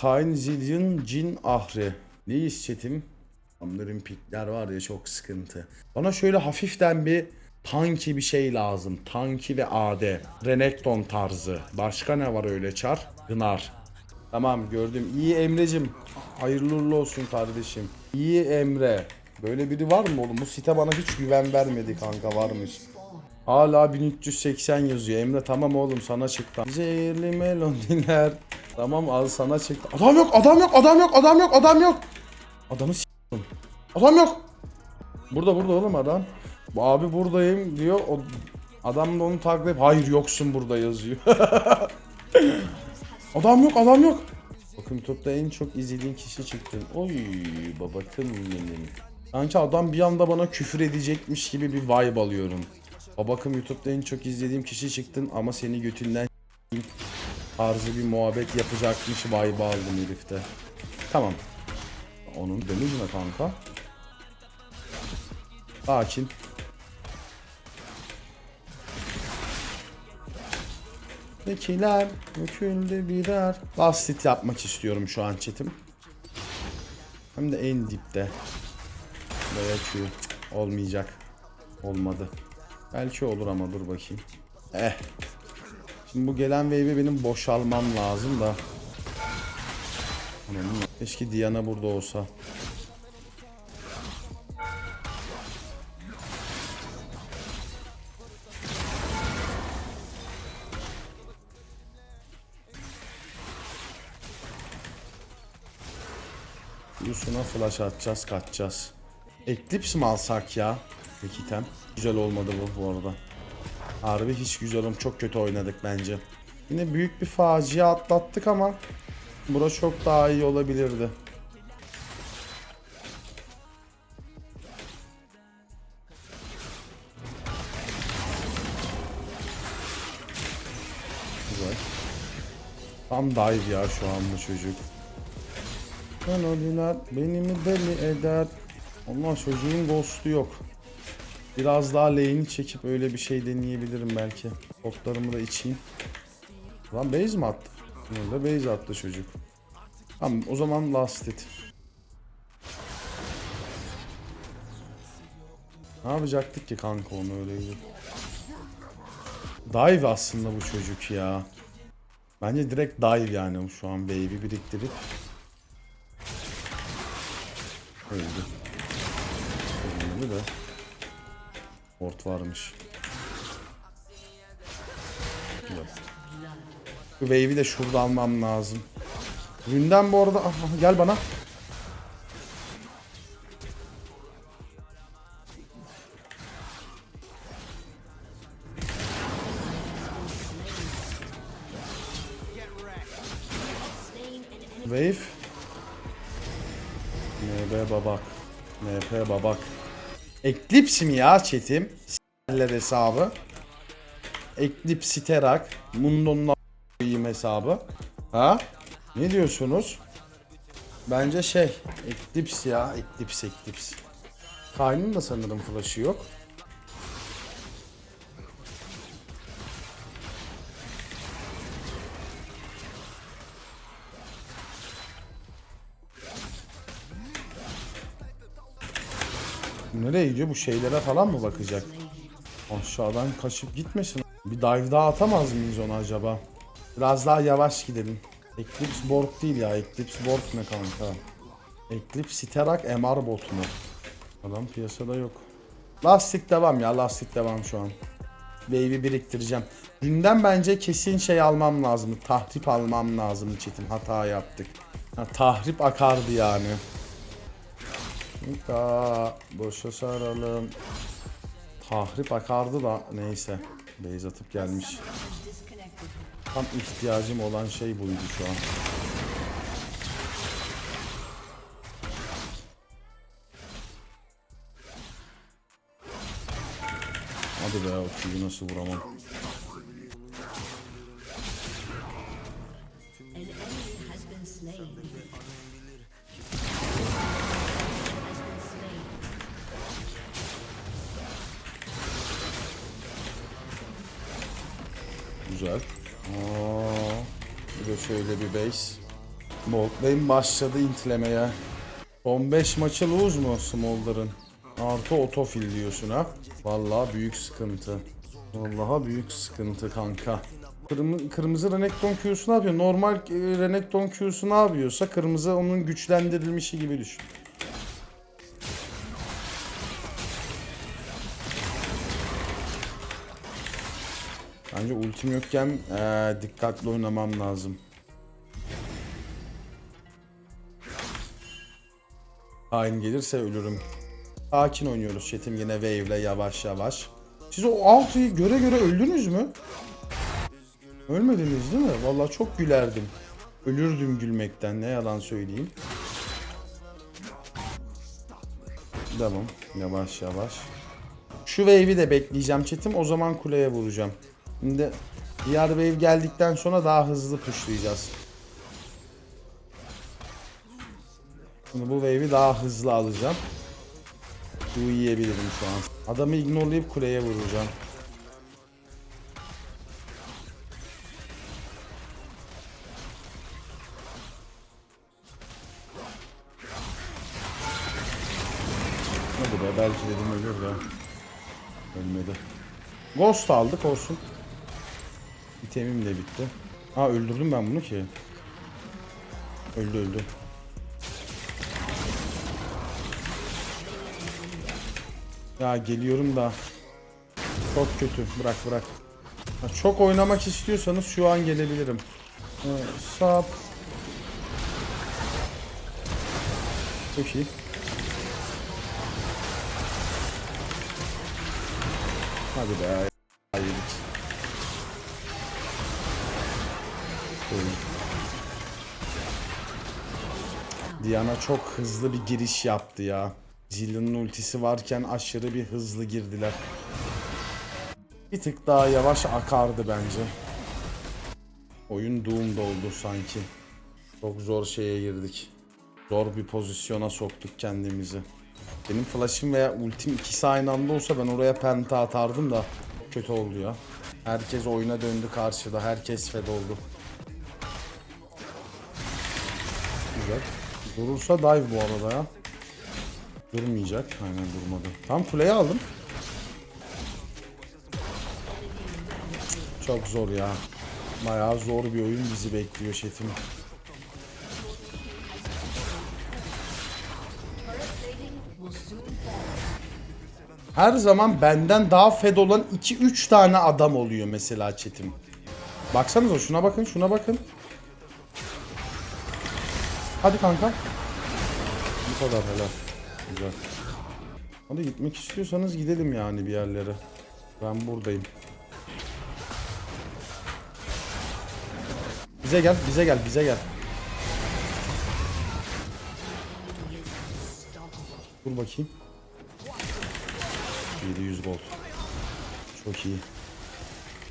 Kain Zillion Cin Ahri. Ne istedim? Onların pikler var ya çok sıkıntı. Bana şöyle hafiften bir tanki bir şey lazım. Tanki ve AD. Renekton tarzı. Başka ne var öyle çar? Gınar. Tamam gördüm. İyi Emre'cim. Hayırlı olsun kardeşim. İyi Emre. Böyle biri var mı oğlum? Bu site bana hiç güven vermedi kanka varmış. Hala 1380 yazıyor. Emre tamam oğlum sana çıktı. Zehirli melodiler. Tamam al sana çıktı. Adam yok, adam yok, adam yok, adam yok, adam yok. Adamı s**tim. Adam yok. Burada burada oğlum adam. Bu abi buradayım diyor. O adam da onu edip hayır yoksun burada yazıyor. adam yok, adam yok. Bakın YouTube'da en çok izlediğin kişi çıktı. Oy babakın benim. Sanki adam bir anda bana küfür edecekmiş gibi bir vibe alıyorum. Babakım YouTube'da en çok izlediğim kişi çıktın ama seni götünden tarzı bir muhabbet yapacakmış vibe aldım herifte. Tamam. Onun dönüş ne kanka? Sakin. Vekiler döküldü birer. Last hit yapmak istiyorum şu an chatim. Hem de en dipte. Buraya Q. Olmayacak. Olmadı. Belki olur ama dur bakayım. Eh. Şimdi bu gelen wave'i benim boşalmam lazım da. Keşke Diana burada olsa. Yusuf'a flash atacağız kaçacağız. Eclipse mi alsak ya? Peki tem. Güzel olmadı bu bu arada. Harbi hiç güzel olmadı. Çok kötü oynadık bence. Yine büyük bir facia atlattık ama bura çok daha iyi olabilirdi. Güzel. Tam dive ya şu an bu çocuk. Melodiler beni mi deli eder? Allah çocuğun ghost'u yok. Biraz daha lane'i çekip öyle bir şey deneyebilirim belki. Potlarımı da içeyim. Lan base mi attı? Burada base attı çocuk. Tamam o zaman last hit. Ne yapacaktık ki kanka onu öyleydi. Dive aslında bu çocuk ya. Bence direkt dive yani şu an baby biriktirip. Öldü. Öldü de. Port varmış. Bu wave'i de şurada almam lazım. Günden bu arada... Aha, gel bana. Wave. NB babak. NP babak. Eclipse mi ya chatim? S**ler hesabı. Eclipse Terak. Mundo'nun a**ayım hesabı. Ha? Ne diyorsunuz? Bence şey. Eclipse ya. Eclipse Eclipse. Kayn'ın da sanırım flash'ı yok. Nereye gidiyor? Bu şeylere falan mı bakacak? Aşağıdan kaçıp gitmesin. Bir dive daha atamaz mıyız ona acaba? Biraz daha yavaş gidelim. Eclipse Borg değil ya. Eclipse Borg ne kanka? Eclipse Terak MR bot mu? Adam piyasada yok. Lastik devam ya. Lastik devam şu an. Wave'i biriktireceğim. Dünden bence kesin şey almam lazım. Tahrip almam lazım çetim. Hata yaptık. Ha, tahrip akardı yani. Nika boşa saralım. Tahrip akardı da neyse. Beyz atıp gelmiş. Tam ihtiyacım olan şey buydu şu an. Hadi be o nasıl vuramam. Güzel. Aa, bir de şöyle bir base. Bolt Lane başladı intlemeye. 15 maçı lose mu Smolder'ın? Artı otofil diyorsun ha. Vallahi büyük sıkıntı. Vallahi büyük sıkıntı kanka. Kırmızı, kırmızı Renekton Q'su ne yapıyor? Normal e, Renekton Q'su ne yapıyorsa kırmızı onun güçlendirilmişi gibi düşün. Bence ultim yokken eee, dikkatli oynamam lazım. Hain gelirse ölürüm. Sakin oynuyoruz chat'im yine wave'le yavaş yavaş. Siz o altıyı göre göre öldünüz mü? Ölmediniz değil mi? Vallahi çok gülerdim. Ölürdüm gülmekten ne yalan söyleyeyim. Tamam yavaş yavaş. Şu wave'i de bekleyeceğim chat'im o zaman kuleye vuracağım. Şimdi diğer wave geldikten sonra daha hızlı pushlayacağız. Şimdi bu wave'i daha hızlı alacağım. Bu yiyebilirim şu an. Adamı ignorelayıp kuleye vuracağım. Hadi be belki dedim ölür de. Ölmedi. Ghost aldık olsun. İtemim de bitti. Ha öldürdüm ben bunu ki. Öldü öldü. Ya geliyorum da. Çok kötü. Bırak bırak. Ha, çok oynamak istiyorsanız şu an gelebilirim. Ee, sap. Çok iyi. Hadi be. Hayır. Diana çok hızlı bir giriş yaptı ya. Zillion'un ultisi varken aşırı bir hızlı girdiler. Bir tık daha yavaş akardı bence. Oyun Doom'da oldu sanki. Çok zor şeye girdik. Zor bir pozisyona soktuk kendimizi. Benim flash'ım veya ultim ikisi aynı anda olsa ben oraya penta atardım da kötü oldu ya. Herkes oyuna döndü karşıda. Herkes fed oldu. Güzel. Durursa dive bu arada ya. Durmayacak. Aynen durmadı. Tam kuleyi aldım. Çok zor ya. Bayağı zor bir oyun bizi bekliyor şefim. Her zaman benden daha fed olan 2-3 tane adam oluyor mesela chatim. Baksanıza şuna bakın şuna bakın. Hadi kanka. Bu kadar helal. Güzel. Hadi gitmek istiyorsanız gidelim yani bir yerlere. Ben buradayım. Bize gel, bize gel, bize gel. Dur bakayım. 700 gold. Çok iyi.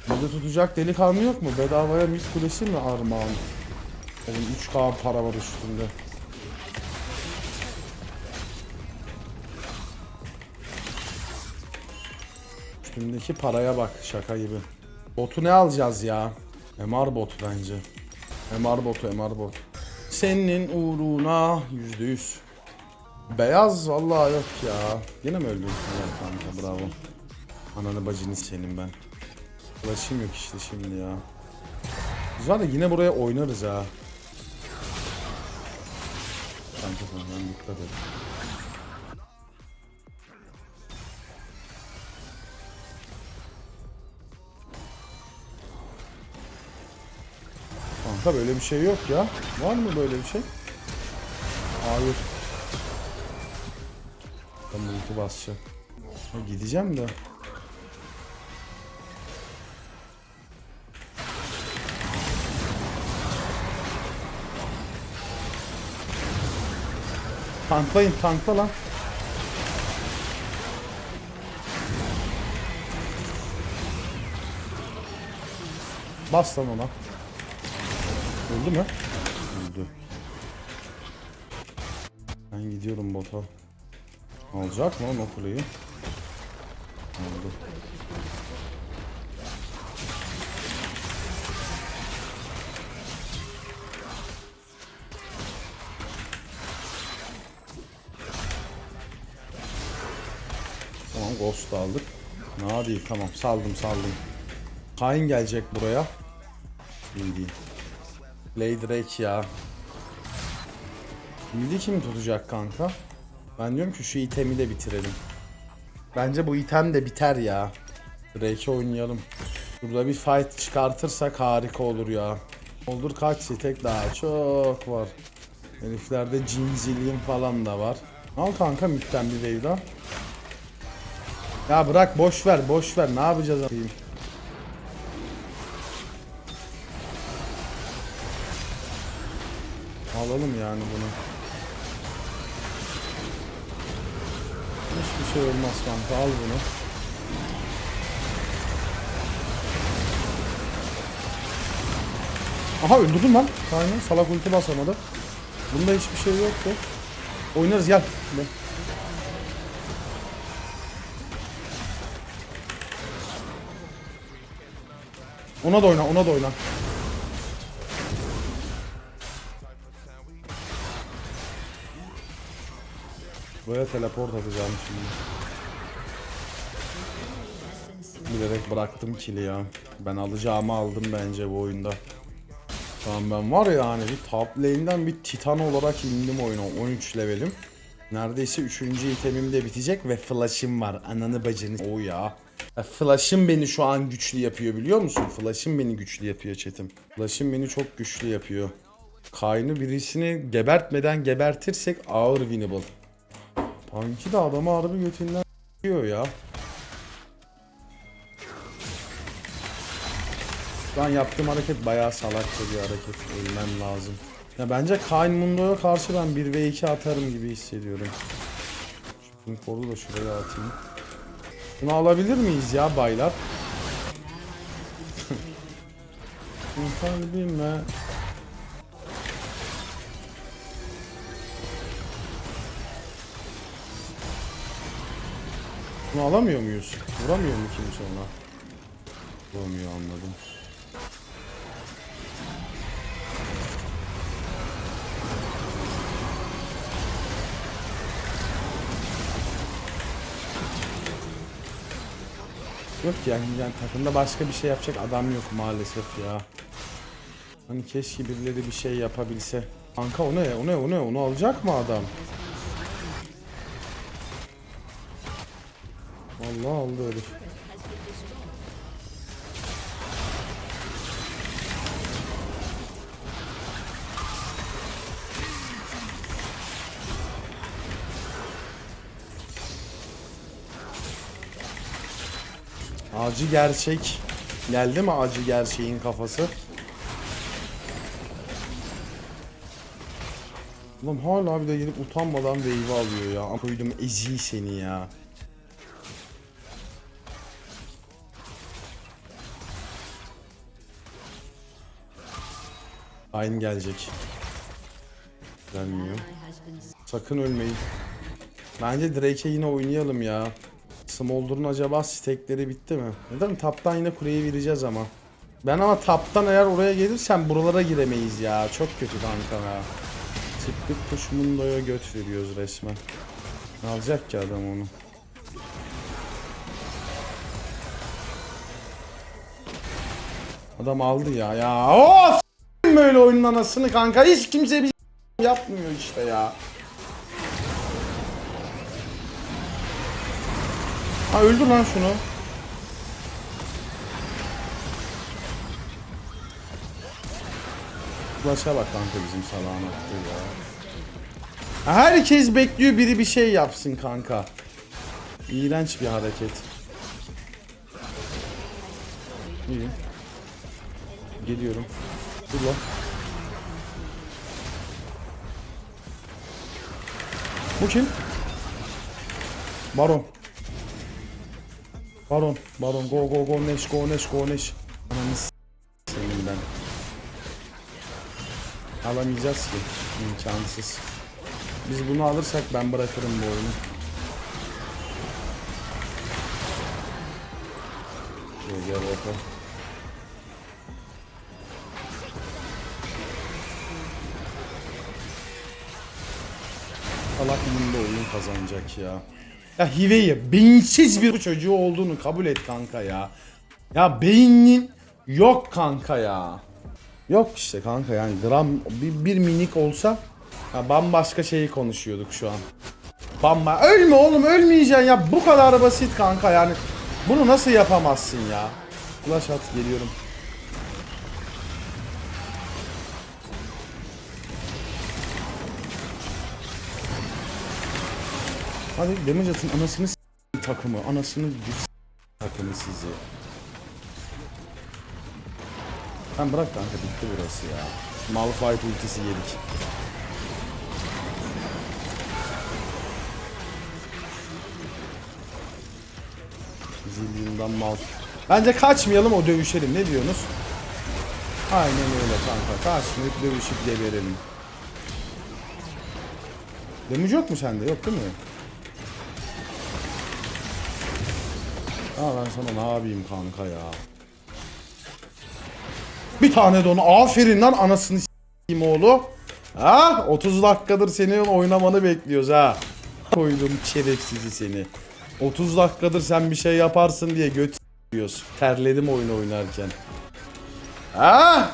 Burada tutacak delikanlı yok mu? Bedavaya mid kulesi mi armağan? Oğlum 3k para var üstünde. Üstündeki paraya bak şaka gibi. Botu ne alacağız ya? MR bot bence. MR botu MR bot. Senin uğruna yüzde yüz. Beyaz vallahi yok ya. Yine mi öldün? Kanka bravo. Ananı bacını senin ben. Flash'ım yok işte şimdi ya. Biz var ya yine buraya oynarız ha. Kanka sen dikkat et. Kanka böyle bir şey yok ya. Var mı böyle bir şey? Hayır. Ben ulti basacağım. Gideceğim de. Tanklayın tankla lan. Bas lan ona. Öldü mü? Öldü. Ben gidiyorum bota. Alacak mı lan o kuleyi? Aldı. Ghost aldık. Ne değil tamam saldım saldım. Kain gelecek buraya. İyi değil. Play Drake ya. Midi kim tutacak kanka? Ben diyorum ki şu itemi de bitirelim. Bence bu item de biter ya. Drake'e oynayalım. Burada bir fight çıkartırsak harika olur ya. Olur kaç tek daha çok var. Heriflerde cinziliğim falan da var. Al kanka midden bir wave daha. Ya bırak boş ver boş ver ne yapacağız atayım. Alalım yani bunu. Hiçbir şey olmaz kanka al bunu. Aha öldürdüm lan. Aynen salak ulti basamadı. Bunda hiçbir şey yoktu. Oynarız gel. Ona da oyna, ona da oyna. Buraya teleport atacağım şimdi. Bilerek bıraktım kili ya. Ben alacağımı aldım bence bu oyunda. Tamam ben var ya hani bir top lane'den bir titan olarak indim oyuna 13 levelim. Neredeyse 3. itemim de bitecek ve flash'ım var. Ananı bacını. O ya. Ya. Flash'ım beni şu an güçlü yapıyor biliyor musun? Flash'ım beni güçlü yapıyor chatim. Flash'ım beni çok güçlü yapıyor. Kayn'ı birisini gebertmeden gebertirsek ağır winnable. Punky de adamı harbi götünden yiyor ya. Şu an yaptığım hareket bayağı salakça bir hareket. Ölmem lazım. Ya bence Kain Mundo'ya karşı ben 1 ve 2 atarım gibi hissediyorum. Şu Pinkor'u da şuraya atayım. Bunu alabilir miyiz ya baylar? Kalbime Bunu alamıyor muyuz? Vuramıyor mu kimse ona? Vuramıyor anladım. Yok yani, yani takımda başka bir şey yapacak adam yok maalesef ya. Hani keşke birileri bir şey yapabilse. Kanka o ne? O ne? O ne? Onu alacak mı adam? Vallahi aldı herif. Acı gerçek. Geldi mi acı gerçeğin kafası? Ulan hala bir de gelip utanmadan wave alıyor ya. Koydum ezi seni ya. Aynı gelecek. Gelmiyor. Sakın ölmeyin. Bence Drake'e yine oynayalım ya. Smolder'ın acaba stekleri bitti mi? Neden? Taptan yine kuleyi vereceğiz ama. Ben ama taptan eğer oraya gelirsem buralara giremeyiz ya. Çok kötü kanka ya. Tiplik kuş mundoya göt veriyoruz resmen. Alacak ki adam onu? Adam aldı ya ya. Of! Böyle oyunun anasını kanka. Hiç kimse bir yapmıyor işte ya. Ha öldür lan şunu. Flash'a bak kanka bizim salağın ya. Herkes bekliyor biri bir şey yapsın kanka. İğrenç bir hareket. İyi. Geliyorum. Dur lan. Bu kim? Baron. Baron, Baron, go go go Neş, go Neş, go Neş. Ananı senin ben. Alamayacağız ki. imkansız. Biz bunu alırsak ben bırakırım bu oyunu. Şöyle gel bakalım. Salak bunda oyun kazanacak ya. Ya Hive'yi beyinsiz bir çocuğu olduğunu kabul et kanka ya. Ya beynin yok kanka ya. Yok işte kanka yani gram bir, bir minik olsa ya bambaşka şeyi konuşuyorduk şu an. Bamba ölme oğlum ölmeyeceksin ya bu kadar basit kanka yani. Bunu nasıl yapamazsın ya? Flash at geliyorum. Hadi damage atın anasını s- takımı anasını s- takımı sizi. Sen bırak kanka bitti burası ya. Malphite ultisi yedik. Zillion'dan mal. Bence kaçmayalım o dövüşelim ne diyorsunuz? Aynen öyle kanka. Kaçmayıp dövüşüp geberelim. Damage yok mu sende? Yok değil mi? Aa ben sana ne yapayım kanka ya. Bir tane de onu aferin lan anasını s**eyim oğlu. Ha 30 dakikadır senin oynamanı bekliyoruz ha. Koydum şerefsizi seni. 30 dakikadır sen bir şey yaparsın diye göt s**yoruz. Terledim oyunu oynarken. Ha?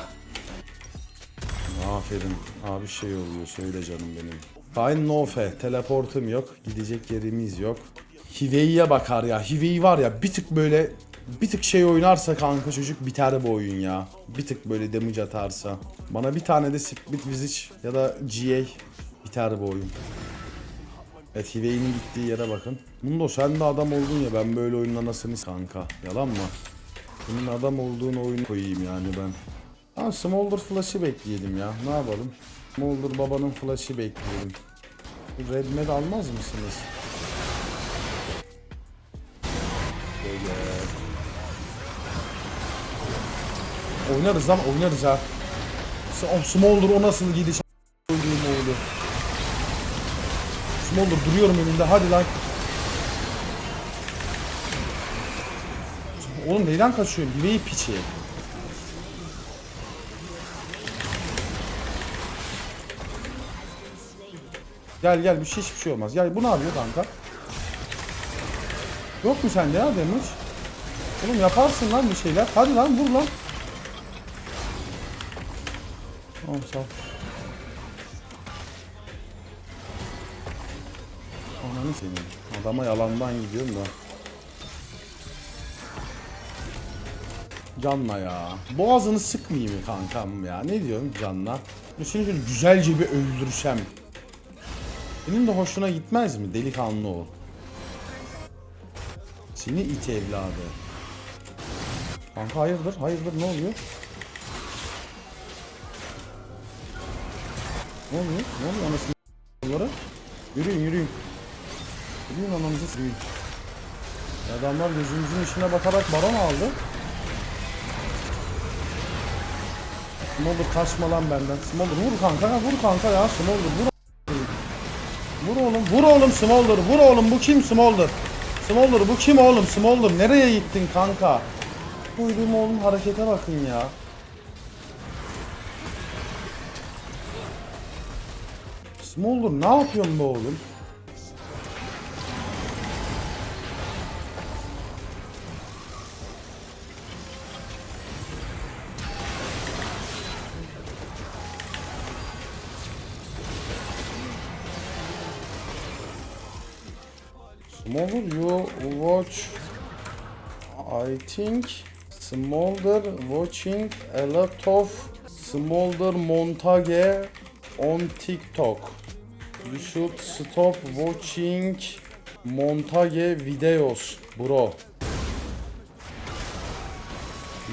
Aferin. Abi şey oluyor söyle canım benim. Fine no fe. Teleportum yok. Gidecek yerimiz yok. Hivei'ye bakar ya. Hivei var ya bir tık böyle bir tık şey oynarsa kanka çocuk biter bu oyun ya. Bir tık böyle damage atarsa. Bana bir tane de Split Visage ya da GA biter bu oyun. Evet Hivei'nin gittiği yere bakın. Mundo sen de adam oldun ya ben böyle oyunun anasını s- kanka. Yalan mı? Senin adam olduğun oyunu koyayım yani ben. Ha Smolder Flash'ı bekleyelim ya. Ne yapalım? Smolder babanın flash'ı bekleyelim. Red Med almaz mısınız? Oynarız lan oynarız ha. Oh, Smolder o nasıl gidiş koyduğum oğlu. Smolder duruyorum önünde hadi lan. Oğlum neyden kaçıyorsun? Diveyi piçi. Gel gel bir şey hiçbir şey olmaz. Gel bu ne yapıyor kanka? Yok mu sende ya demiş. Oğlum yaparsın lan bir şeyler. Hadi lan vur lan. Tamam sağ ol. Ananı senin. Adama yalandan gidiyorum da. Canla ya. Boğazını sıkmayayım kankam ya. Ne diyorsun Canla? Seni şöyle güzelce bir öldürsem. Senin de hoşuna gitmez mi? Delikanlı ol. Seni it evladı. Kanka hayırdır? Hayırdır ne oluyor? Ne oluyor? Ne oluyor anasını s***ları? Yürüyün yürüyün. Yürüyün anamızı yürüyün. Adamlar gözümüzün içine bakarak baron aldı. Smolder kaçma lan benden. Smolder vur kanka ya vur kanka ya Smolder vur. Vur oğlum vur oğlum Smolder vur oğlum bu kim Smolder? Smolder bu kim oğlum Smolder nereye gittin kanka? Koyduğum oğlum harekete bakın ya. Smolder ne yapıyorsun be oğlum? Smolder you watch I think Smolder watching a lot of Smolder montage on TikTok. You should stop watching montage videos bro.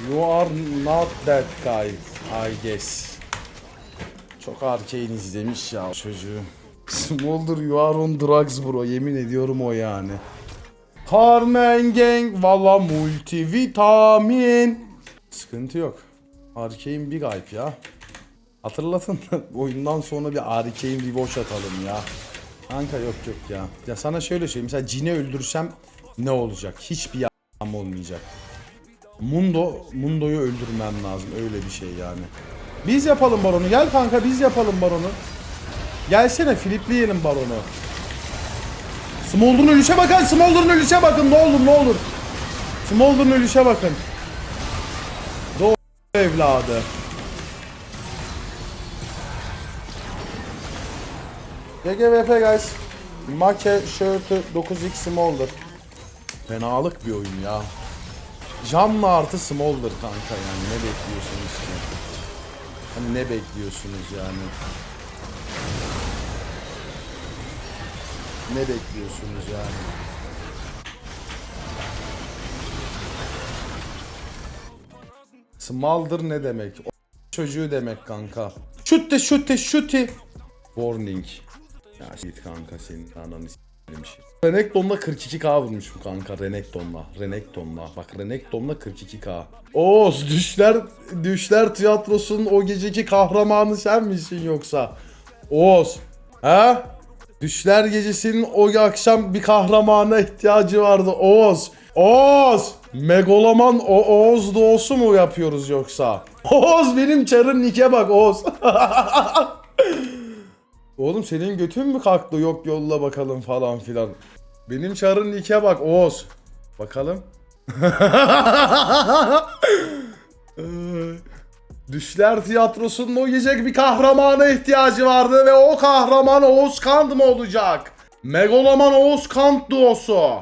You are not that guy I guess. Çok arcane izlemiş ya çocuğu. Smolder you are on drugs bro yemin ediyorum o yani. Carmen Gang valla multivitamin. Sıkıntı yok. Arcane bir gayb ya. Hatırlatın oyundan sonra bir Arcane Rewatch atalım ya. Kanka yok yok ya. Ya sana şöyle söyleyeyim mesela Jin'i öldürsem ne olacak? Hiçbir yağım olmayacak. Mundo, Mundo'yu öldürmem lazım öyle bir şey yani. Biz yapalım baronu. Gel kanka biz yapalım baronu. Gelsene flipleyelim baronu. Smolder'ın ölüşe bakın. Smolder'ın ölüşe bakın. Ne olur ne olur. Smolder'ın ölüşe bakın. Doğru evladı. GGVP guys. Make shirt'ü 9x Smolder. Fenalık bir oyun ya. Jamla artı Smolder kanka yani ne bekliyorsunuz ki? Hani ne bekliyorsunuz yani? Ne bekliyorsunuz yani? Smolder ne demek? O çocuğu demek kanka. Şutte şutte şuti. Warning. Ya git kanka senin ananı şey. Renekton'la 42k vurmuşum kanka Renekton'la. Renekton'la. Bak Renekton'la 42k. Oğuz düşler düşler tiyatrosunun o geceki kahramanı sen misin yoksa? Oğuz. Ha? Düşler gecesinin o akşam bir kahramana ihtiyacı vardı Oğuz. Oğuz. Megaloman o Oğuz doğusu mu yapıyoruz yoksa? Oğuz benim çarın nike bak Oğuz. Oğlum senin götün mü kalktı yok yolla bakalım falan filan. Benim çarın nike bak Oğuz. Bakalım. Düşler tiyatrosunun o gece bir kahramana ihtiyacı vardı ve o kahraman Oğuz Kant mı olacak? Megaloman Oğuz Kant duosu.